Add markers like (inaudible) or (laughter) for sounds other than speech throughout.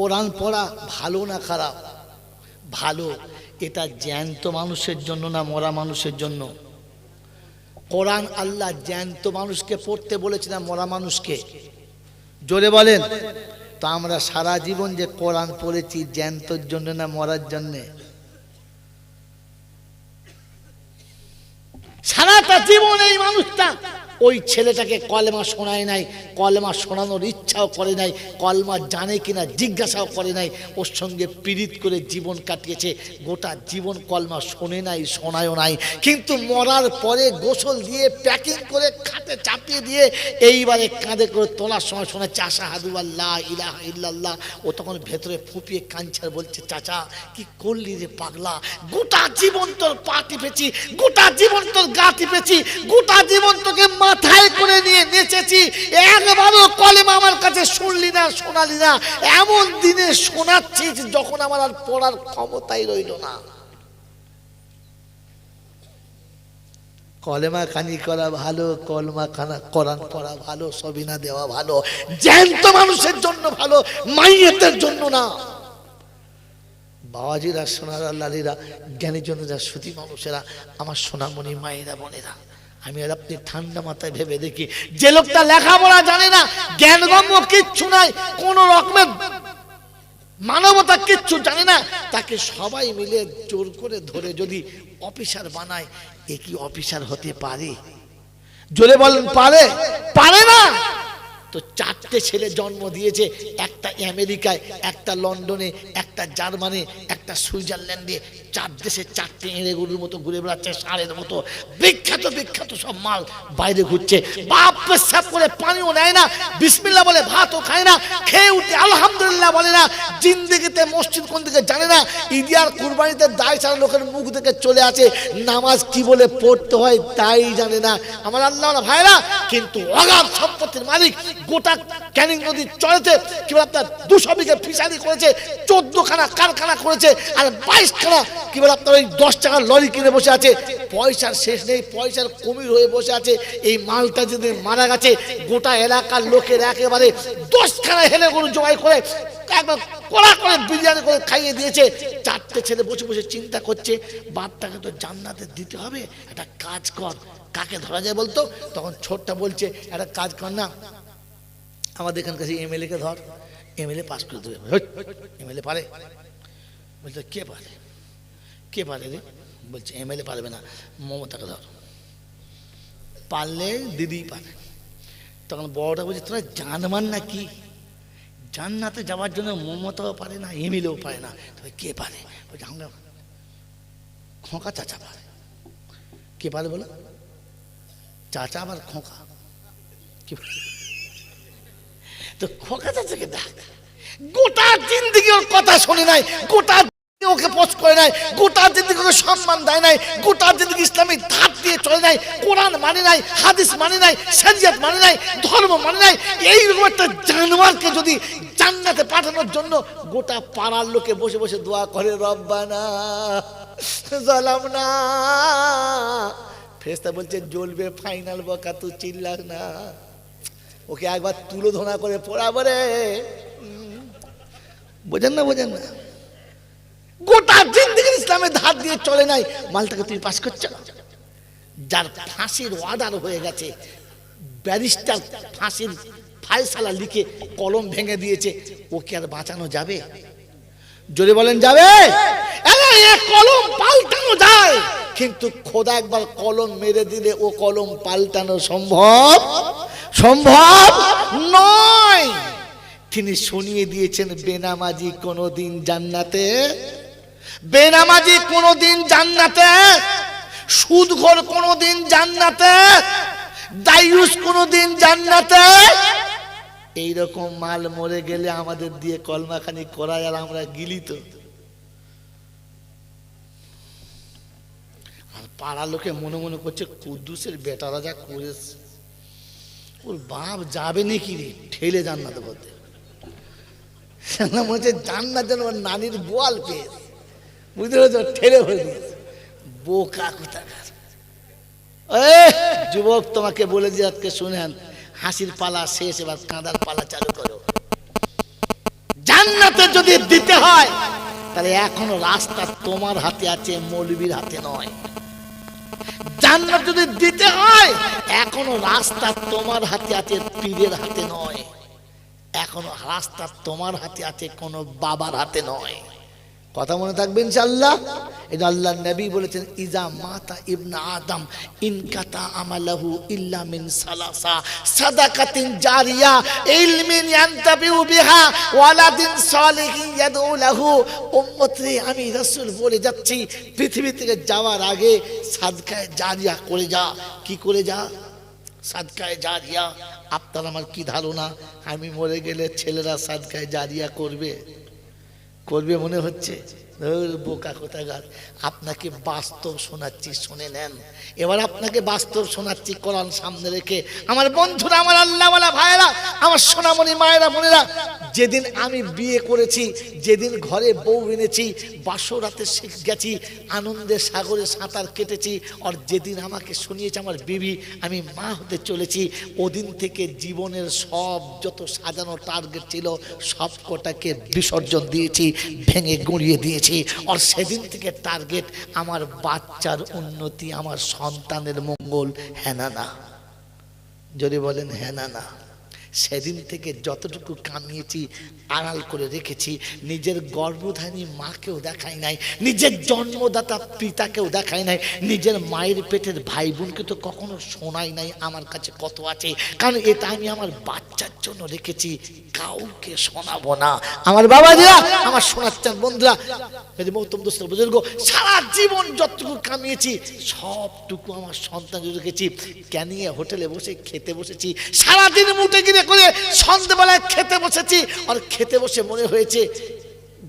কোরআন পড়া ভালো না খারাপ? ভালো। এটা জ্যান্ত মানুষের জন্য না মরা মানুষের জন্য? কোরআন আল্লাহ জ্যান্ত মানুষকে পড়তে বলেছে না মরা মানুষকে? জোরে বলেন। তো আমরা সারা জীবন যে কোরআন পড়েছি জ্যান্তর জন্য না মরার জন্যে? সারাটা জীবন এই মানুষটা ওই ছেলেটাকে কলেমা শোনায় নাই, কলেমা শোনানোর ইচ্ছাও করে নাই, কলমা জানে কিনা জিজ্ঞাসাও করে নাই, ওর সঙ্গে পীড়িত করে জীবন কাটিয়েছে, গোটা জীবন কলমা শোনে নাই, শোনায়ও নাই, কিন্তু মরার পরে গোসল দিয়ে, প্যাকিং করে খাটে চাপিয়ে দিয়ে, এইবারে কাঁধে করে তোলার সময় শোনা চাষা হাদু আল্লাহ ইলাহ ইল্লাল্লাহ। ও তখন ভেতরে ফুপিয়ে কাঞ্চার বলছে, চাচা, কি করলি রে পাগলা? গোটা জীবন তোর পা টিপেছি, গোটা জীবন তোর গা টিপেছি, গোটা জীবন তোকে মাথায় করে নিয়ে নেচেছি, একবারও কলেমা আমার কাছে শুনলি না, শোনালি না। এমন দিনে শোনাচ্ছিস যখন আমার আর পড়ার ক্ষমতাই রইল না। কলেমা খানি করা ভালো, কলমা খানা কোরআন পড়া ভালো, সবিনা দেওয়া ভালো, জ্যান্ত মানুষের জন্য ভালো, মাইয়েতের জন্য না। বাবাজিরা, সোনারা লালিরা জ্ঞানী জনেরা সুতি মানুষেরা, আমার সোনামণি মায়েরা, বোনেরা। আমি আর আপনি ঠান্ডা মাথায় ভেবে দেখি, যে লোকটা লেখাপড়া জানে না, জ্ঞানগম্য কিচ্ছু নাই, কোন রকমের মানবতা কিচ্ছু জানে না, তাকে সবাই মিলে জোর করে ধরে যদি অফিসার বানায়, এ কি অফিসার হতে পারে? জোরে বলেন, পারে? পারে না! তো চারটে ছেলে জন্ম দিয়েছে, একটা আমেরিকায়, একটা লন্ডনে, একটা জার্মানি, একটা সুইজারল্যান্ডে। চার দেশে চারটে এঁড়ে গরুর মতো ঘুরে বেড়াচ্ছে, ষাঁড়ের মতো। বিখ্যাত বিখ্যাত সব মাল বাইরে ঘুরছে। বাপ পেশাব করে পানিও নেয় না বিসমিল্লা বলে ভাতও খায় না, খেয়ে উঠে আলহামদুলিল্লাহ বলে না, জিন্দিগিতে মসজিদ কোন দিকে জানে না ইদিয়ার কুরবানিতে দায় ছাড়া লোকের মুখ থেকে চলে আছে নামাজ কি বলে পড়তে হয় তাই জানে না। আমার আল্লাহ ভাইরা, কিন্তু অগাধ সম্পত্তির মালিক গোটা ক্যানিং নদীর চড়েছে কি বলে আপনার দুশো বিঘে ফিশারি করেছে চোদ্দ খানা কারখানা করেছে আর বাইশ খানা কি বলে আপনার ওই দশ টাকার লরি কিনে বসে আছে। পয়সার শেষ নেই, পয়সার কমির হয়ে বসে আছে। এই মালটা যদি মারা গেছে, গোটা এলাকার লোকের একেবারে দশখানা হেলে গরু জবাই করে একবার কড়া করে বিরিয়ানি করে খাইয়ে দিয়েছে। চারটে ছেলে বসে বসে চিন্তা করছে, বাপটাকে তো জান্নাতে দিতে হবে, একটা কাজ কর। কাকে ধরা যায় বলতো? তখন ছোটটা বলছে, একটা কাজ কর না আমাদের এখানকার এমএলএ কে ধর, এমএলএ পাস করে দেবে। এমএলএ পারে। বলছে, কে পারে? কে পারে রে? বলছে, এমএলএ পারবে না, মমতাকে ধর। পারলে দিদি পারে। তখন বড়টা বলছে, তোরা জানমান না কি জান্নাতে যাওয়ার জন্য মমতাও পারে না, এমএলএও পারে না। তবে কে পারে? বলছে, আমরা খোঁকা চাচা পারে। কে পারে বলো? চাচা আবার খোঁকা। কি বলে? তো খোকা চাচাকে ডাক গোটা জিন্দিগি ওর কথা শোনে নাই, গোটা ওকে পোস্ট করে নাই, গোটা জিন্দিগি ওকে সম্মান দেয় নাই, গোটা জিন্দিগি ইসলামিক ধাপ দিয়ে চলে নাই, কোরআন মানে নাই, হাদিস মানে নাই, শরিয়ত মানে নাই, ধর্ম মানে নাই, এইরকম একটা জানোয়ারকে যদি জান্নাতে পাঠানোর জন্য গোটা পাড়ার লোকে বসে বসে দোয়া করে, রব্বানা জালাম না ফেরেশতা বলছে, জ্বলবে ফাইনাল বকা, তুই চিল্লাস না। ওকে একবার তুলো ধোনা করে পড়াবো রে। বোঝেন না বোঝেন না। গোটা জিন্দিগি ইসলামের ধার দিয়ে চলে নাই। মালটাকে তুমি পাস করছ? যার ফাঁসির অর্ডার হয়ে গেছে, ব্যারিস্টার ফাঁসির ফায়সালা লিখে কলম ভেঙে দিয়েছে, ওকে আর বাঁচানো যাবে? জোরে বলেন, যাবে? কলম পাল্টানো যায়। কিন্তু খোদা একবার কলম মেরে দিলে ও কলম পাল্টানো সম্ভব? সম্ভব নয়। তিনি শুনিয়ে দিয়েছেন, বেনামাজি কোনোদিন জান্নাতে? বেনামাজি কোনোদিন জান্নাতে? সুদঘর কোনোদিন জান্নাতে? দায়ুস কোনোদিন জান্নাতে? এইরকম মাল মরে গেলে আমাদের দিয়ে কলমাখানি করায় আর আমরা গিলি তো। আর পাড়ার লোকে মনে মনে করছে, কুদ্দুসের বেটারা যা করেছে। ওর বাপ যাবে নাকি রে? ঠেলে জান্নাতে বলতে। মনে হচ্ছে জান্নাত যেন ওর নানির বোয়াল পেয়েছে। বুঝতে পেরেছ? ঠেলে হয়ে দিয়েছে। বোকা কোথাকার। যুবক, তোমাকে বলে যে আজকে শুনেন হাসির পালা শেষ, এবার কাঁদার পালা চালু করো। জান্নাতে যদি দিতে হয়, তাহলে এখনও রাস্তা তোমার হাতে আছে, মৌলবীর হাতে নয়। জান্নাত যদি দিতে হয়, এখনও রাস্তা তোমার হাতে আছে, পীরের হাতে নয়। এখনও রাস্তা তোমার হাতে আছে, কোনো বাবার হাতে নয়। কথা মনে থাকবে ইনশাআল্লাহ? এটা আল্লাহ নবী বলেছেন, ইজা মাতা ইবনা আদম ইনকাতা আমালাহু ইল্লা মিন সালাসা, সাদাকাতিন জারিয়া, ইলমিন ইয়ান্তাবিউ বিহা, ওয়ালাদিন সালিহিন ইয়াদউ লাহু। উম্মতরে, আমি রাসূল বলে যাচ্ছি, পৃথিবী থেকে যাওয়ার আগে সাদকায়ে জারিয়া করে যা। কি করে যা? সাদকায় জারিয়া। আপনার আমার কি ধারণা? আমি মরে গেলে ছেলেরা সাদকায় জারিয়া করবে? করবে মনে হচ্ছে? বোকা কোথাকার, আপনাকে বাস্তব শোনাচ্ছি, শুনে নেন। এবার আপনাকে বাস্তব শোনাচ্ছি, কোরআন সামনে রেখে। আমার বন্ধুরা, আমার আল্লাহওয়ালা ভাইয়েরা, আমার সোনামণি মায়েরা, বোনেরা, যেদিন আমি বিয়ে করেছি, যেদিন ঘরে বউ এনেছি, বাসরাতে শিখ- গেছি আনন্দের সাগরে সাঁতার কেটেছি, আর যেদিন আমাকে শুনিয়েছে আমার বিবি, আমি মা হতে চলেছি, ওদিন থেকে জীবনের সব যত সাজানো টার্গেট ছিল সব কটাকে বিসর্জন দিয়েছি, ভেঙে গুঁড়িয়ে দিয়েছি। আর সেদিন থেকে টার্গেট আমার বাচ্চার উন্নতি, আমার সন্তানের মঙ্গল হ্যাঁ না। যদি বলেন হ্যাঁ না। সেদিন থেকে যতটুকু কামিয়েছি, আড়াল করে রেখেছি, নিজের গর্ভধারী মাকেও দেখাই নাই, নিজের জন্মদাতা পিতাকেও দেখাই নাই, নিজের মায়ের পেটের ভাই বোনকে তো কখনো শোনাই নাই আমার কাছে কত আছে, কারণ এটা আমি আমার বাচ্চার জন্য রেখেছি, কাউকে শোনাবো না। আমার বাবাজিরা, আমার শোনাচ্ছেন বন্ধুরা মৌতম দোস্ত বুজুর্গ, সারা জীবন যতটুকু কামিয়েছি, সবটুকু আমার সন্তান রেখেছি, ক্যানিয়ে হোটেলে বসে খেতে বসেছি, সারাদিন মুটে গিরে করে সন্ধ্যেবেলায় খেতে বসেছি। আর খেতে বসে মনে হয়েছে,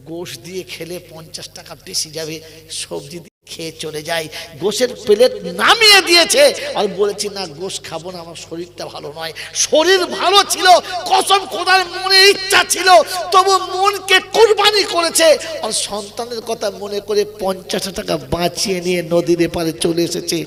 গোশ দিয়ে খেলে পঞ্চাশ টাকা বেশি যাবে, সবজি খেয়ে চলে যাই। গোশের প্লেট নামিয়ে দিয়েছে। আর বলেছি, না, গোশ খাব না, আমার শরীরটা ভালো নয়। শরীর ভালো ছিল, কসম খোদার মনে ইচ্ছা ছিল, তবু মনকে কুরবানি করেছে। আর সন্তানের কথা মনে করে পঞ্চাশ টাকা বাঁচিয়ে নিয়ে নদীর এপারে চলে এসেছে।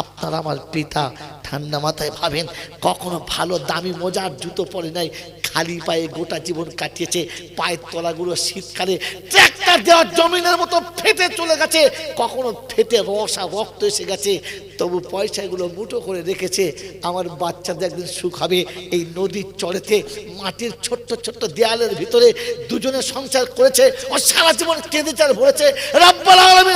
আপনার আমার পিতা ঠান্ডা মাথায় ভাবেন, কখনো ভালো দামি মজার জুতো পরে নাই, খালি পায়ে গোটা জীবন কাটিয়েছে, পায়ের তলাগুলো শীতকালে ট্র্যাক্টর দেওয়ার জমিনের মতো ফেটে চলে গেছে, কখনো ফেটে রসা রক্ত এসে গেছে তবু পয়সাগুলো মুঠো করে রেখেছে। আমার বাচ্চাদের একদিন সুখ হবে। এই নদীর চড়েতে মাটির ছোট্ট ছোট্ট দেয়ালের ভিতরে দুজনে সংসার করেছে। ও সারা জীবন কেঁদে চার ভরেছে।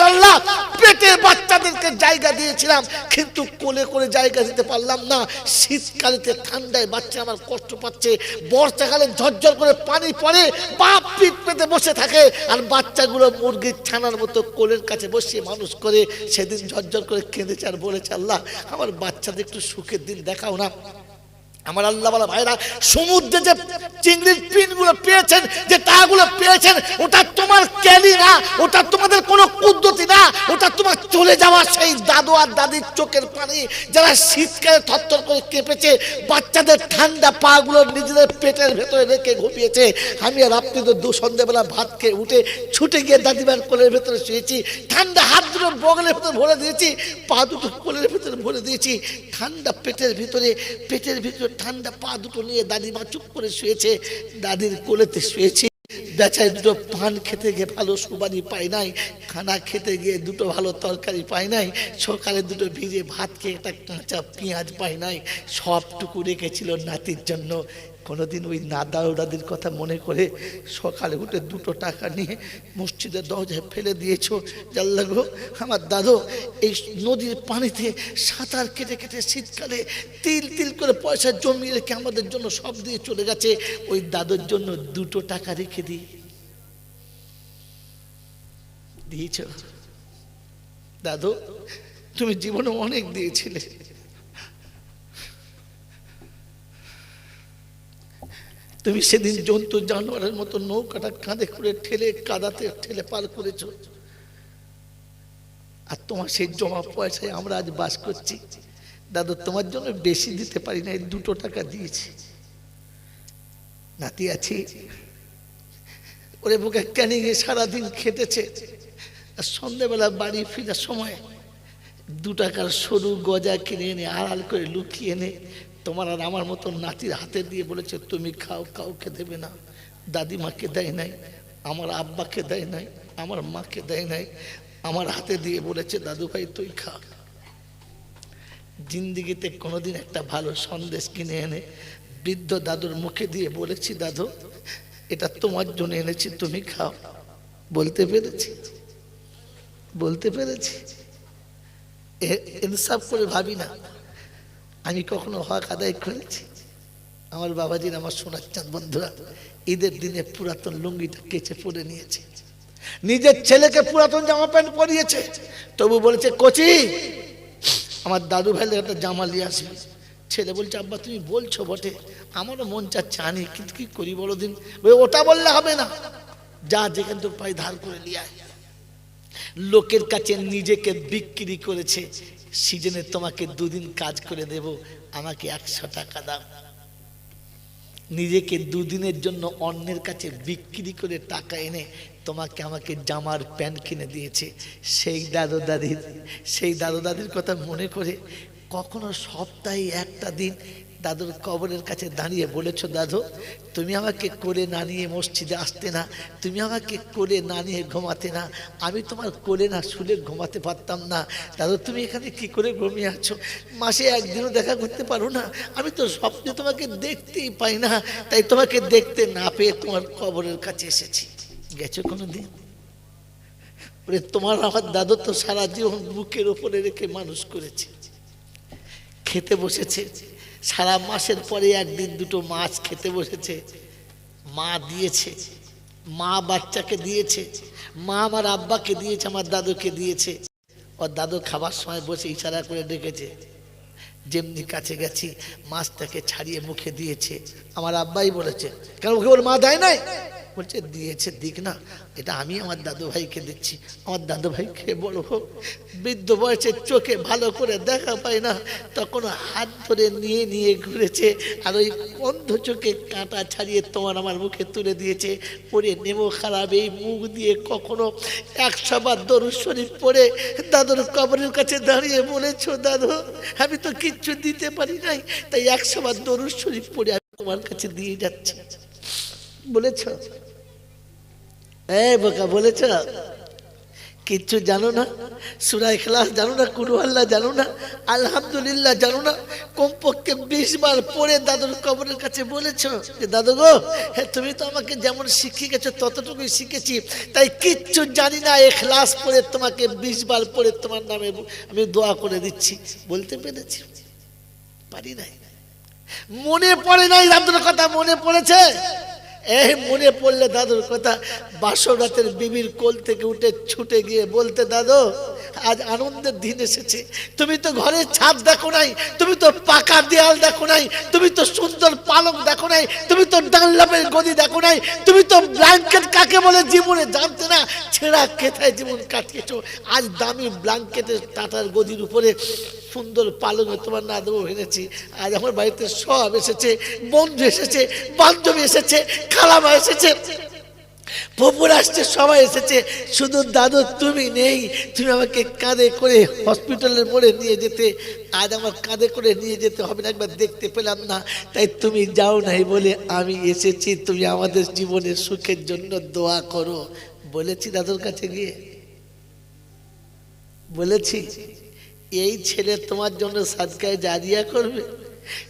আল্লাহ পেটে বাচ্চাদেরকে জায়গা দিয়েছিলাম। কিন্তু কোলে করে জায়গা দিতে পারলাম না। শীতকালেতে ঠান্ডায় বাচ্চা আমার কষ্ট পাচ্ছে। বর্ষাকালে ঝরঝর করে পানি পড়ে, বাপ পিঠ পেতে বসে থাকে। আর বাচ্চাগুলো মুরগির ছানার মতো কোলের কাছে বসিয়ে মানুষ করে, সেদিন ঝরঝর করে কেঁদেছে আর বলেছে আল্লাহ আমার বাচ্চাদের একটু সুখের দিন দেখাও না। আমার আল্লাহ বলা ভাইরা সমুদ্রে যে চিংড়ির পিনগুলো পেয়েছেন, যে টাকাগুলো পেয়েছেন, ওটা তোমার ক্যালি না, ওটা তোমাদের কোনো কুদ্দতি না, ওটা তোমার চলে যাওয়া সেই দাদু আর দাদির চোখের পানি যারা শীতকালে থরথর করে কেঁপেছে, বাচ্চাদের ঠান্ডা পাগুলো নিজেদের পেটের ভেতরে রেখে ঘুমিয়েছে। আমি আর আপনি তো দু সন্ধ্যেবেলা ভাত খেয়ে উঠে ছুটে গিয়ে দাদিমার কোলের ভেতরে শুয়েছি, ঠান্ডা হাত দুটো বগলের ভেতরে ভরে দিয়েছি, পা দুটো কোলের ভেতরে ভরে দিয়েছি, ঠান্ডা পেটের ভিতরে পেটের ভিতরে ঠান্ডা পা দুটো নিয়ে দাদিমা চুপ করে শুয়েছে, দাদির কোলেতে শুয়েছে। বেচায় দুটো পান খেতে গিয়ে ভালো সুবানি পায় নাই, খানা খেতে গিয়ে দুটো ভালো তরকারি পায় নাই, সকালে দুটো ভিজে ভাত খেয়ে একটা কাঁচা পেঁয়াজ পায় নাই, সবটুকু রেখেছিল নাতির জন্য। কোনোদিন ওই নাদা ওদাদির কথা মনে করে সকালে উঠে দুটো টাকা নিয়ে মসজিদের দরজায় ফেলে দিয়েছ। জাল্লা গো, আমার দাদু, এই নদীর পানিতে সাঁতার কেটে কেটে শীতকালে তিল তিল করে পয়সা জমিয়ে রেখে আমাদের জন্য সব দিয়ে চলে গেছে। ওই দাদুর জন্য দুটো টাকা রেখে দিই। দিয়েছ। দাদু, তুমি জীবনে অনেক দিয়েছিলে। তুমি সেদিন জন্তু জানোয়ারের মতো নৌকাটা কাঁধে করে ঠেলে কাদাতে ঠেলে পার করেছ। আর তোমার সেই জমা পয়সায় আমরা আজ বাস করছি। দাদু, তোমার জন্য বেশি দিতে পারি না দুটো টাকা দিয়েছি। নাতি আছি। ওরে বুকে ক্যানিংয়ে সারাদিন খেটেছে। আর সন্ধ্যেবেলা বাড়ি ফিরার সময় দু টাকার সরু গজা কিনে এনে আড়াল করে লুকিয়ে এনে তোমার আর আমার মতো নাতির হাতে দিয়ে বলেছে, তুমি খাও, কাউকে দেবে না। দাদিমাকে দেয় নাই, আমার আব্বাকে দেয় নাই, আমার মাকে দেয় নাই। আমার হাতে দিয়ে বলেছে, দাদু ভাই, তুই খা। জিন্দিগিতে কোনোদিন একটা ভালো সন্দেশ কিনে এনে বৃদ্ধ দাদুর মুখে দিয়ে বলেছি, দাদু, এটা তোমার জন্য এনেছি, তুমি খাও। বলতে পেরেছি বলতে পেরেছি। এ- ইনসাফ করে ভাবি না। আমি কখনো হক আদায় করেছি। আমার বাবাজির আমার চাঁদ, বন্ধুরা, ঈদের দিনে পুরাতন লুঙ্গিটা কেচে পরে নিয়েছে। নিজের ছেলেকে পুরাতন জামা প্যান্ট পরিয়েছে। তবু বলেছে, কচি, আমার দাদু ভাইলে একটা জামা নিয়ে আসবি। ছেলে বলছে, আব্বা, তুমি বলছো বটে, আমারও মন চাচ্ছে আনি, কিন্তু কি করি বলো দিন ওটা বললে হবে না। যা যেখান থেকে পাই ধার করে নিয়ে আয়। লোকের কাছে নিজেকে বিক্রি করেছে। সিজনে তোমাকে দুদিন কাজ করে দেব, আমাকে একশো টাকা দাও। নিজেকে দুদিনের জন্য অন্যের কাছে বিক্রি করে টাকা এনে তোমাকে আমাকে জামার প্যান্ট কিনে দিয়েছে। সেই দাদু দাদির সেই দাদু দাদির কথা মনে করে কখনো সপ্তাহে একটা দিন দাদুর কবরের কাছে দাঁড়িয়ে বলেছ, দাদু, তুমি আমাকে কোলে না নিয়ে মসজিদে আসতে না, তুমি আমাকে কোলে না নিয়ে ঘুমাতে না, আমি তোমার কোলে না শুলে ঘুমাতে পারতাম না। দাদু, তুমি এখানে কি করে ঘুমিয়ে আছো? মাসে একদিনও দেখা করতে পারো না। আমি তো স্বপ্নে তোমাকে দেখতেই পাই না, তাই তোমাকে দেখতে না পেয়ে তোমার কবরের কাছে এসেছি। গেছো কোনো দিন তোমার আমার দাদু তো সারা জীবন বুকের ওপরে রেখে মানুষ করেছে, খেতে বসেছে সারা মাসের পরে একদিন দুটো মাছ খেতে বসেছে। মা দিয়েছে। মা বাচ্চাকে দিয়েছে। মা আমার আব্বাকে দিয়েছে, আমার দাদুকে দিয়েছে। ওর দাদু খাবার সময় বসে ইশারা করে ডেকেছে। যেমনি কাছে গেছি, মাছটাকে ছাড়িয়ে মুখে দিয়েছে। আমার আব্বাই বলেছে, কেন ওকে ওর মা দেয় নাই? বলছে, দিয়েছে, দিক না। এটা আমি আমার দাদু ভাইকে দিচ্ছি। আমার দাদু ভাই খেয়ে বড় হোক। বৃদ্ধ বয়সের চোখে ভালো করে দেখা পায় না। তখন হাত ধরে নিয়ে নিয়ে ঘুরেছে। আর ওই অন্ধ চোখে কাঁটা ছাড়িয়ে তোমার আমার মুখে তুলে দিয়েছে। পরে নেমো খারাপ, এই মুখ দিয়ে কখনো একশো বার দরুদ শরীফ পড়ে দাদুর কবরের কাছে দাঁড়িয়ে বলেছ, দাদু, আমি তো কিচ্ছু দিতে পারি নাই। তাই একশো বার দরুদ শরীফ পড়ে আমি তোমার কাছে দিয়ে যাচ্ছি। বলেছ? বোকা বলেছ? কিচ্ছু জানো না? সুরাই ক্লাস জানো না? কুরু আল্লাহ জানো না? আলহামদুলিল্লাহ জানো না? কমপক্ষে বিশ বার পড়ে দাদুর কবরের কাছে বলেছ যে, দাদু গো হ্যাঁ তুমি তো আমাকে যেমন শিখিয়ে গেছো, ততটুকুই শিখেছি। তাই কিচ্ছু জানি না এখলাস পড়ে তোমাকে বিশ বার পড়ে তোমার নামে আমি দোয়া করে দিচ্ছি। বলতে পেরেছি? পারি নাই। মনে পড়ে নাই, দাদুর কথা মনে পড়েছে? এই মনে পড়লে দাদুর কথা বাসর রাতের বিবির কোল থেকে উঠে ছুটে গিয়ে বলতে, দাদু, আজ আনন্দের দিন এসেছে। তুমি তো ঘরের ছাদ দেখো নাই, তুমি তো পাকা দেয়াল দেখো নাই, তুমি তো সুন্দর পালক দেখো নাই, তুমি তো ডানলাপের গদি দেখো নাই, তুমি তো ব্ল্যাঙ্কেট কাকে বলে জীবনে জানতে না, ছেঁড়া কেথায় জীবন কাটিয়েছো। আজ দামি ব্ল্যাঙ্কেটের টাটার গদির উপরে সুন্দর পালঙে তোমার না দেবো ভেঙেছি আজ আমার বাড়িতে সব এসেছে, বন্ধু এসেছে, বান্ধবী এসেছে, খালামা এসেছে। পুকুর আসছে, সবাই এসেছে। শুধু দাদু, তুমি নেই। তুমি আমাকে কাঁধে করে হসপিটালের মোড়ে নিয়ে যেতে। আজ আমার কাঁধে করে নিয়ে যেতে হবে না, একবার দেখতে পেলাম না। তাই তুমি যাও নাই বলে আমি এসেছি। তুমি আমাদের জীবনের সুখের জন্য দোয়া করো। বলেছি দাদুর কাছে গিয়ে। বলেছি। এই ছেলে তোমার জন্য সাদকায় জারিয়া করবে?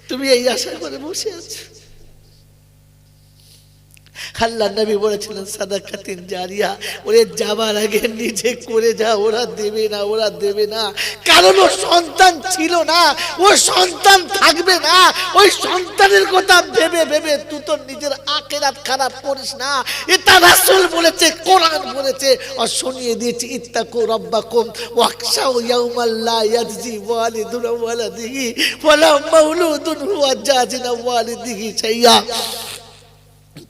তুমি এই আশা করে বসে আছো। আল্লাহ নবী বলেছিলেন, সাদাকাতিন জারিয়া, ওরে যাবার আগে নিজে করে যা, ওরা দেবে না, ওরা দেবে না। কারণ ও সন্তান ছিল না ও সন্তান থাকবে না। ওই সন্তানের কথা ভেবে ভেবে তুই তো নিজের আখেরাত খারাপ করিস না। এটা রাসূল বলেছে, কোরআন বলেছে, আর শুনিয়ে দিয়েছে, ইত্তাকু রাব্বাকুম ওয়াকশাউ ইয়াউমাল লা ইয়াজজি ওয়ালিদুন ওয়ালাদিহি, ওয়ালা মাউলুদুন হুয়া জাজিন ওয়ালিদিহি শাইয়া।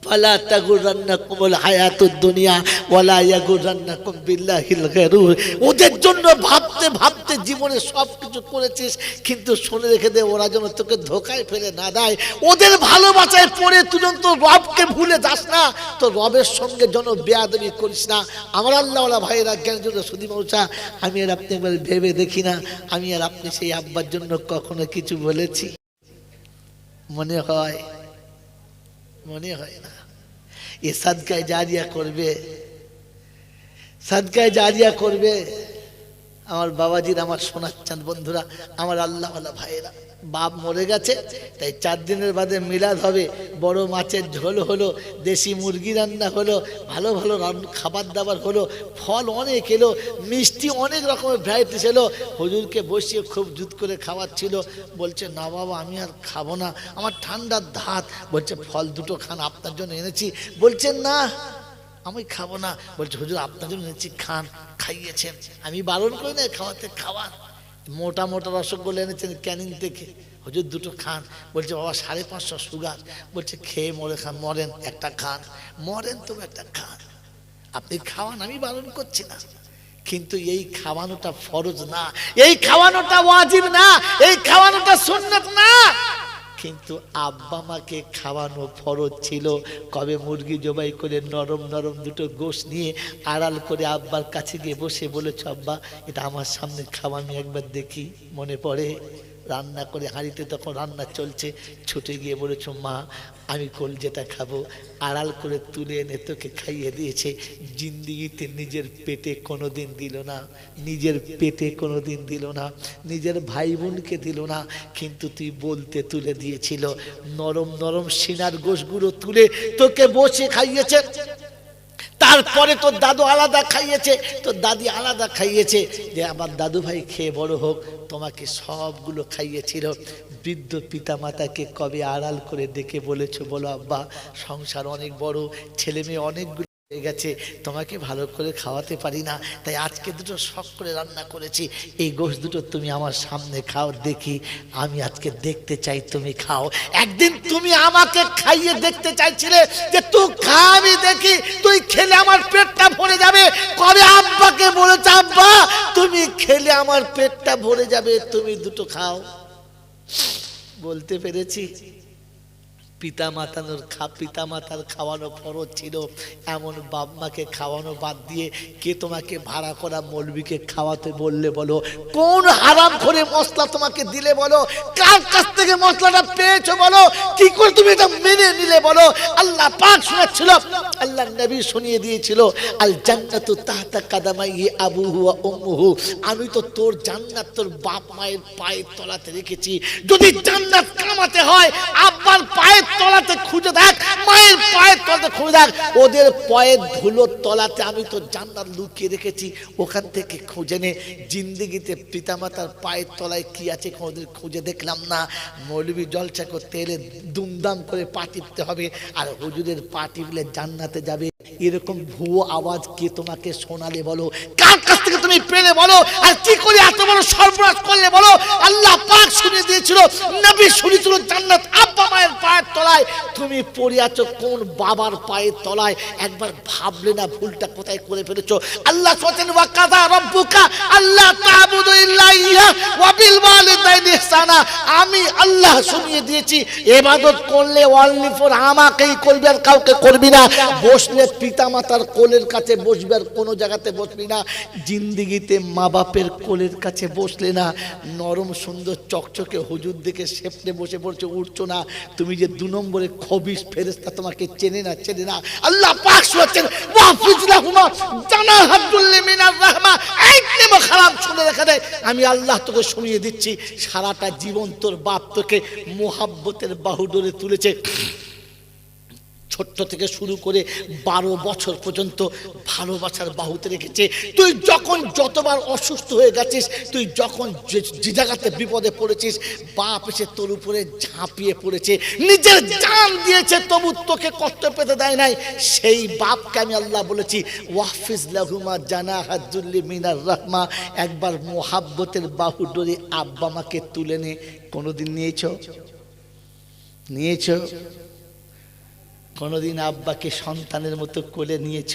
ফালা তাগুরান্নাকুমুল হায়াতুদ দুনিয়া ওয়ালা ইয়াগুরান্নাকুম বিল্লাহিল গারুর ওদের জন্য ভাবতে ভাবতে জীবনে সব কিছু করেছিস, কিন্তু শুনে রেখে দে, ওরা যেন তোকে ধোকায় ফেলে না দেয়। ওদের ভালোবাসায় পড়ে তুই যেন তোর রবকে ভুলে যাস না তো রবের সঙ্গে যেন বেয়াদবি করিস না। আমার আল্লাহওয়ালা ভাইয়েরা, জ্ঞান জন্য সুদী মৌসা, আমি আর আপনি একবার ভেবে দেখি না, আমি আর আপনি সেই আব্বার জন্য কখনো কিছু বলেছি। মনে হয় মনে হয় না। এ সাদকায় জারিয়া করবে। সাদকায় জারিয়া করবে। আমার বাবাজির, আমার সোনার চাঁদ বন্ধুরা, আমার আল্লাহওয়ালা ভাইয়েরা। বাপ মরে গেছে, তাই চার দিনের বাদে মিলাদ হবে। বড় মাছের ঝোল হলো, দেশি মুরগি রান্না হলো, ভালো ভালো খাবার দাবার হলো, ফল অনেক এলো, মিষ্টি অনেক রকমের ভ্যারাইটিস এলো। হুজুরকে বসিয়ে খুব জুত করে খাওয়াচ্ছিল। বলছে, না বাবা, আমি আর খাব না। আমার ঠান্ডার ধাত বলছে, ফল দুটো খান, আপনার জন্য এনেছি। বলছেন না, আমি খাব না। বলছে, হুজুর, আপনার জন্য এনেছি, খান, খাইয়েছেন। আমি বারণ করি না খাওয়াতে খাওয়ান মোটা মোটা রসগোল্লা এনেছেন ক্যানিং থেকে হজুর দুটো খান। বলছে, বাবা, সাড়ে পাঁচশো সুগার। বলছে, খেয়ে মরে খান মরেন, একটা খান। মরেন তবু একটা খান। আপনি খাওয়ান, আমি বারণ করছি না। কিন্তু এই খাওয়ানোটা ফরজ না। এই খাওয়ানোটা ওয়াজিব না। এই খাওয়ানোটা সুন্নত না। কিন্তু আব্বা মাকে খাওয়ানো ফরজ ছিল। কবে মুরগি জবাই করে নরম নরম দুটো গোশ নিয়ে আড়াল করে আব্বার কাছে গিয়ে বসে বলেছ, আব্বা, এটা আমার সামনে খাওয়ানি একবার দেখি, মনে পড়ে। রান্না করে, হাঁড়িতে তখন রান্না চলছে। ছুটে গিয়ে বলেছ, মা, আমি কল যেটা খাব। আড়াল করে তুলে এনে তোকে খাইয়ে দিয়েছে। জিন্দিগিতে নিজের পেটে কোনো দিন দিল না, নিজের পেটে কোনো দিন দিল না, নিজের ভাই বোনকে দিল না। কিন্তু তুই বলতে তুলে দিয়েছিল, নরম নরম সিনার গোশগুলো তুলে তোকে বসে খাইয়েছে। তারপরে তোর দাদু আলাদা খাইয়েছে, তোর দাদি আলাদা খাইয়েছে। যে আমার দাদু ভাই খেয়ে বড় হোক, তোমাকে সবগুলো খাইয়েছিল। বৃদ্ধ পিতা মাতাকে কবে আড়াল করে দেখে বলেছ, বলো আব্বা, সংসার অনেক বড় ছেলে মেয়ে অনেকগুলো হয়ে গেছে। তোমাকে ভালো করে খাওয়াতে পারি না, তাই আজকে দুটো শখ করে রান্না করেছি। এই গোশ দুটো তুমি আমার সামনে খাও, দেখি আমি আজকে দেখতে চাই তুমি খাও। একদিন তুমি আমাকে খাইয়ে দেখতে চাইছিলে যে তুই খাবি দেখি তুই খেলে আমার পেটটা ভরে যাবে। কবে আব্বাকে বলেছে, আব্বা, তুমি খেলে আমার পেটটা ভরে যাবে, তুমি দুটো খাও? বলতে পেরেছি। পিতা মাতানোর খা পিতা মাতার খাওয়ানো ফরজ ছিল। এমন বাপ মাকে খাওয়ানো বাদ দিয়ে কে তোমাকে ভাড়া করা মলবিকে খাওয়াতে বললে বলো? কোন হারাম করে মশলা তোমাকে দিলে বলো? কার কাছ থেকে মশলাটা পেয়েছ বলো? কি করে তুমি এটা মেনে নিলে বলো? আল্লাহ পাক শোনাচ্ছিল আল্লাহ নবী শুনিয়ে দিয়েছিল, আল জান্নাতু তাহতা কাদামাই আবুহু ওয়া উম্মুহু। আমি তো তোর জান্নাত, তোর বাপ মায়ের পায়ের তলাতে রেখেছি। যদি জান্নাত কামাতে হয়, আব্বার পায়ের তলাতে খুঁজে দেখ, মায়ের পায়ের তলাতে খুঁজে দেখ। ওদের পায়ের ধুলোর তলাতে, আমি তো জান্নাত লুকিয়ে রেখেছি, ওখান থেকে খুঁজে নে। জিন্দিগিতে পিতামাতার পায়ের তলায় কি আছে কোনোদিন খুঁজে দেখলাম না। মৌলবি জলসা করতে এলে দুমদাম করে পা টিপতে হবে, আর হুজুরের পা টিপলে জান্নাতে যাবে। এরকম ভুয়ো আওয়াজ কে তোমাকে শোনালে বলো? কার কাছ থেকে তুমি পেলে বলো? আর কি করে এত বড় সর্বনাশ করলে বলো? আল্লাহ পাক শুনে দিয়েছিল, নবী শুনেছিল জান্নাত আব্বা মায়ের পায়ের তলায়, তুমি পড়ে আছো কোন বাবার পায়ের তলায়? একবার ভাবলে না ভুলটা কোথায় করে ফেলেছো? আল্লাহ সোচেন ওয়া কাযা রাব্বুকা আল্লাহ তা'বুদু ইল্লা ইয়া ওয়া বিল ওয়ালিদাইনি ইহসানা। আমি আল্লাহ শুনিয়ে দিয়েছি ইবাদত করলে অনলি ফর আমাকেই করবি আর কাউকে করবি না। বসলে পিতা মাতার কোলের কাছে বসবি আর কোনো জায়গাতে বসবি না। জিন্দিগিতে মা বাপের কোলের কাছে বসলে না। নরম সুন্দর চকচকে হুজুর দিকে সেপটে বসে পড়ছে, উঠছো না। তুমি যে দু নম্বরে খবিস ফেরেস্তা তোমাকে চেনে না চেনে না। আল্লাহ পাক শুনেছেন জানা মিনার রাহমা। নেমো খারাপ শুনে দেয় আমি আল্লাহ তোকে শুনিয়ে দিচ্ছি, সারাটা জীবন তোর বাপ তোকে মোহাব্বতের বাহুডোরে তুলেছে। ছোট্ট থেকে শুরু করে বারো বছর পর্যন্ত ভালোবাসার বাহুতে রেখেছে। তুই যখন যতবার অসুস্থ হয়ে গেছিস, তুই যখন যে জায়গাতে বিপদে পড়েছিস, বাপ এসে তোর উপরে ঝাঁপিয়ে পড়েছে। নিজের জান দিয়েছে, তবু তোকে কষ্ট পেতে দেয় নাই। সেই বাপকে আমি আল্লাহ বলেছি, ওয়াফিজ লাহুমা জানা হাজুল্লি মিনার রহমা। একবার মোহাব্বতের বাহু ডোরে আব্বা মাকে তুলে নে। কোনোদিন নিয়েছ? নিয়েছ? কোনোদিন আব্বাকে সন্তানের মতো কোলে নিয়েছ?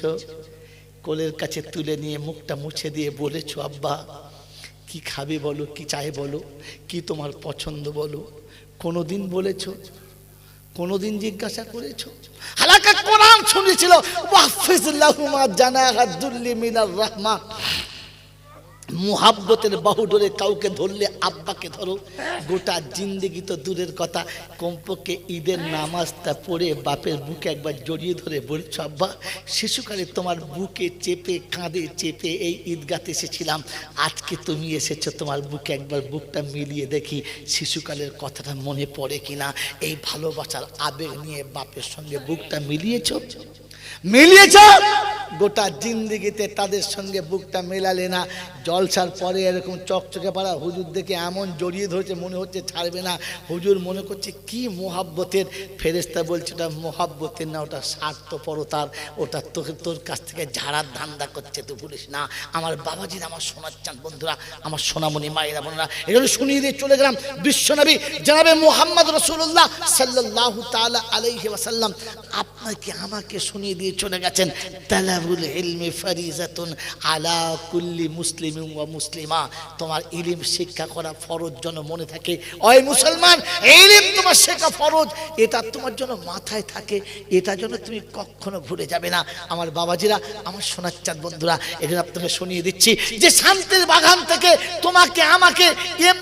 কোলের কাছে তুলে নিয়ে মুখটা মুছে দিয়ে বলেছ, আব্বা, কি খাবে বলো, কি চাই বলো, কি তোমার পছন্দ বলো? কোনোদিন বলেছ? কোনোদিন জিজ্ঞাসা করেছ? হালাকা কোরআন শুনেছিল ওয়াফিজুল্লাহুমা জানা হাদুল্লি মিনার রাহমা। মুহাব্বতের বাহু ধরে কাউকে ধরলে আব্বাকে ধরো। গোটা জিন্দেগি তো দূরের কথা। কমপক্ষে ঈদের নামাজটা পড়ে বাপের বুকে একবার জড়িয়ে ধরে বলছো, আব্বা, শিশুকালে তোমার বুকে চেপে, কাঁধে চেপে এই ঈদগাতে এসেছিলাম। আজকে তুমি এসেছ, তোমার বুকে একবার বুকটা মিলিয়ে দেখি শিশুকালের কথাটা মনে পড়ে কিনা। এই ভালোবাসার আবেগ নিয়ে বাপের সঙ্গে বুকটা মিলিয়েছো? মিলিয়েছ? গোটা জিন্দিগিতে তাদের সঙ্গে বুকটা মেলালে না। জলসার পরে এরকম চকচকে পাড়া হুজুর দেখে এমন জড়িয়ে ধরেছে, মনে হচ্ছে ছাড়বে না। হুজুর মনে করছে, কি মোহাব্বতের? ফেরেস্তা বলছে, ওটা মোহাব্বতের না, ওটা স্বার্থপরতার। ওটা তোকে তোর কাছ থেকে ঝাড়ার ধান্দা করছে তুই ভুলিস না। আমার বাবাজির আমার সোনার চান বন্ধুরা, আমার সোনামণি, মায়েরা, বোনেরা এগুলো শুনিয়ে দিয়ে চলে গেলাম বিশ্বনবী। জানাবে মোহাম্মদ রসুল্লাহ সাল্লাহ তালা আলাইহি ওয়াসাল্লাম। আপনাকে, আমাকে শুনিয়ে দিয়ে চলে গেছেন, তালাবুল ইলমি ফারিজাতুন আলা কুল্লি মুসলিম। ওয়া মুসলিমা, তোমার ইলিম শিক্ষা করা ফরজ যেন মনে থাকে। অয় মুসলমান, ইলিম তোমার শেখা ফরজ। এটা তোমার জন্য মাথায় থাকে, এটা যেন তুমি কখনো ভুলে যাবে না। আমার বাবাজিরা, আমার সোনার চাঁদ বন্ধুরা এটা আপনাকে শুনিয়ে দিচ্ছি যে শান্তির বাগান থেকে তোমাকে, আমাকে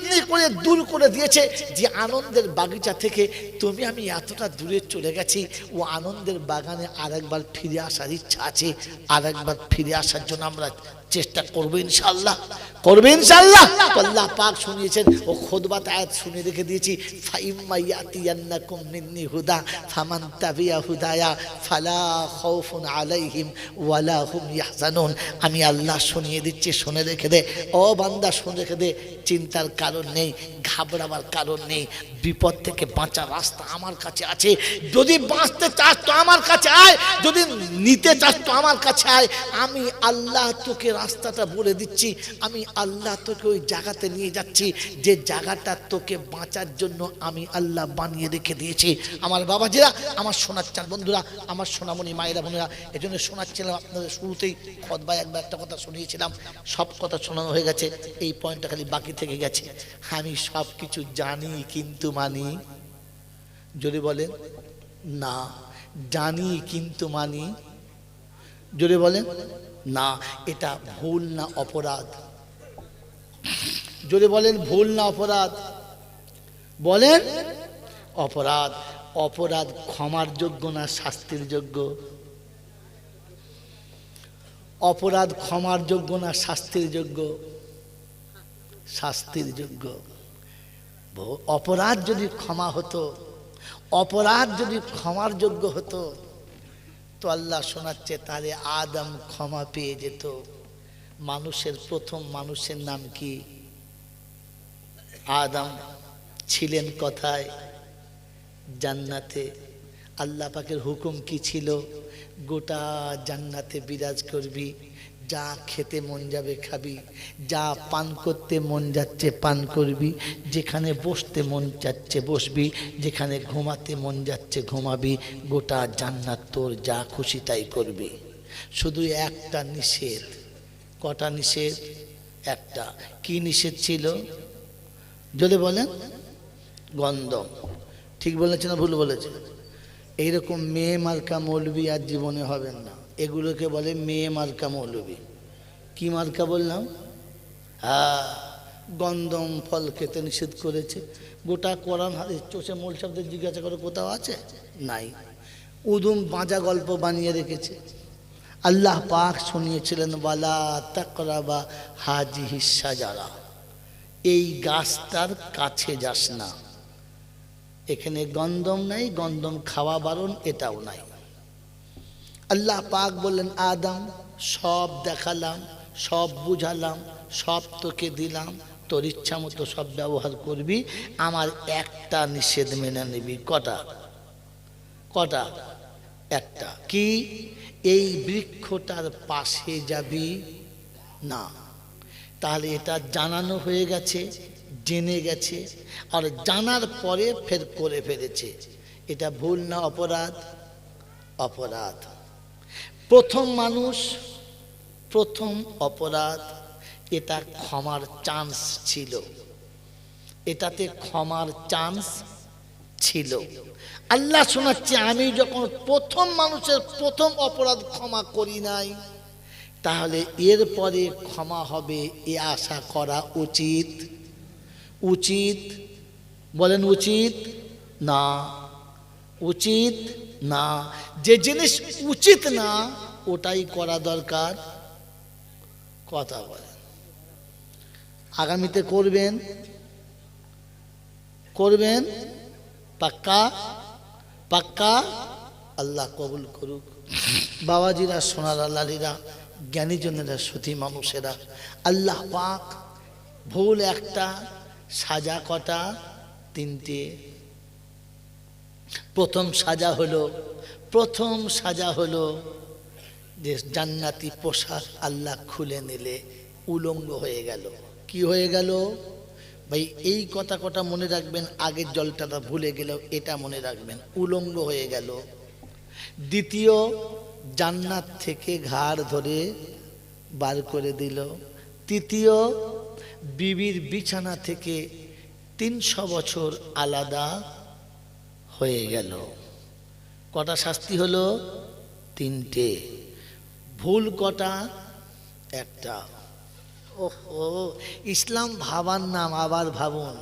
এমনি করে দূর করে দিয়েছে যে আনন্দের বাগিচা থেকে তুমি আমি এতটা দূরে চলে গেছি, ও আনন্দের বাগানে আরেকবার ফিরে আসার ইচ্ছা আছে, আরেকবার ফিরে আসার জন্য আমরা চেষ্টা করব ইনশাল্লাহ করবে ইনশাল্লাহ আল্লাহ পাক শুনিয়েছেন, ও খোদবাত আয়াত শুনে রেখে দিয়েছি, ফাইম্মা ইয়াতিয়ান্নাকুম মিন্নি হুদা, ফামান তাবিয়া হুদায়া, ফালা খাউফুন আলাইহিম ওয়ালা হুম ইয়াহজানুন। আমি আল্লাহ শুনিয়ে দিচ্ছি, শুনে রেখে দে। ও বান্দা, শুনে রেখে দে, চিন্তার কারণ নেই, ঘাবড়াবার কারণ নেই, বিপদ থেকে বাঁচার রাস্তা আমার কাছে আছে। যদি বাঁচতে চাস তো আমার কাছে আয়, যদি নিতে চাস তো আমার কাছে আয়। আমি আল্লাহ তোকে রাস্তাটা বলে দিচ্ছি, আমি আল্লাহ তোকে ওই জায়গাতে নিয়ে যাচ্ছি, যে জায়গাটা তোকে বাঁচার জন্য আমি আল্লাহ বানিয়ে রেখে দিয়েছি। আমার বাবাজিরা, আমার সোনার শোনাচ্ছেন বন্ধুরা, আমার সোনামণি মায়েরা বোনেরা এই জন্য শোনাচ্ছিলাম আপনাদের শুরুতেই খতবাই একবার একটা কথা শুনিয়েছিলাম, সব কথা শোনানো হয়ে গেছে, এই পয়েন্টটা খালি বাকি থেকে গেছে। আমি সব কিছু জানি, কিন্তু মানি যদি বলেন, না। জানি, কিন্তু মানি, জোরে বলেন, না। এটা ভুল না অপরাধ? জোরে বলেন ভুল না অপরাধ, বলেন অপরাধ অপরাধ ক্ষমার যোগ্য না শাস্তির যোগ্য? অপরাধ ক্ষমার যোগ্য না শাস্তির যোগ্য? শাস্তির যোগ্য। অপরাধ যদি ক্ষমা হতো, অপরাধ যদি ক্ষমার যোগ্য হতো, তো আল্লাহ শোনাচ্ছে, তাহলে আদম ক্ষমা পেয়ে যেত। মানুষের প্রথম মানুষের নাম কি? আদম ছিলেন কথায়? জান্নাতে। আল্লাহ পাকের হুকুম কি ছিল? গোটা জান্নাতে বিরাজ করবি, যা খেতে মন যাবে খাবি, যা পান করতে মন যাচ্ছে পান করবি, যেখানে বসতে মন যাচ্ছে বসবি, যেখানে ঘুমাতে মন যাচ্ছে ঘুমাবি, গোটা জান্নাত তোর যা খুশি তাই করবি। শুধু একটা নিষেধ কটা নিষেধ? একটা। কি নিষেধ ছিল? যদি বলেন। গন্ধম। ঠিক বলেছে না ভুল বলেছে এইরকম মেয়ে মার্কা মৌলবি আর জীবনে হবেন না। এগুলোকে বলে মেয়ে মার্কা মৌলবি। কি মার্কা বললাম? হ্যাঁ গন্ধম ফল খেতে নিষেধ করেছে। গোটা কোরআন, হাদিস, চষে মোল শব্দের জিজ্ঞাসা করে, কোথাও আছে? নাই। উদুম বাঁজা গল্প বানিয়ে রেখেছে। আল্লাহ পাক শুনিয়েছিলেন, বালা তাকরাবা হাজি হিসা যারা এই গাছটার কাছে যাস না। এখানে গন্ধম নাই, গন্ধম খাওয়া বারণ এটাও নাই। আল্লাহ পাক বললেন, আদম, সব দেখালাম, সব বুঝালাম, সব তোকে দিলাম, তোর ইচ্ছা মতো সব ব্যবহার করবি, আমার একটা নিষেধ মেনে নিবি। কটা? কটা? একটা। কি? এই বৃক্ষটার পাশে যাবি না। তাহলে এটা জানানো হয়ে গেছে, জেনে গেছে, আর জানার পরে ফের করে ফেলেছে। এটা ভুল না অপরাধ? অপরাধ। প্রথম মানুষ, প্রথম অপরাধ। এটা ক্ষমার চান্স ছিল। এটাতে ক্ষমার চান্স ছিল। আল্লাহ শোনাচ্ছে, আমি যখন প্রথম মানুষের প্রথম অপরাধ ক্ষমা করি নাই, তাহলে এরপরে ক্ষমা হবে এ আশা করা উচিত। উচিত? বলেন উচিত? না। উচিত? না। যে জিনিস উচিত না, ওটাই করা দরকার। কথা বলেন। আগামীতে করবেন? করবেন? পাক্কা পাক্কা আল্লাহ কবুল করুক। (laughs) বাবাজিরা সোনার আল্লাহরা জ্ঞানীজনেরা সুধী মানুষেরা আল্লাহ পাক ভুল একটা সাজা কটা তিনটে। প্রথম সাজা হলো প্রথম সাজা হলো যে জান্নাতি পোশাক আল্লাহ খুলে নিলে উলঙ্গ হয়ে গেল। কি হয়ে গেল? ভাই, এই কথা কটা মনে রাখবেন, আগের জলটাটা ভুলে গেলেও এটা মনে রাখবেন, উলঙ্গ হয়ে গেল। দ্বিতীয়, জান্নাত থেকে ঘাড় ধরে বার করে দিল। তৃতীয়, বিবির বিছানা থেকে তিনশো বছর আলাদা হয়ে গেল। কটা শাস্তি হলো? তিনটে। ভুল কটা? একটা। ওহো ইসলাম ভাবার নাম আবার ভাবুন।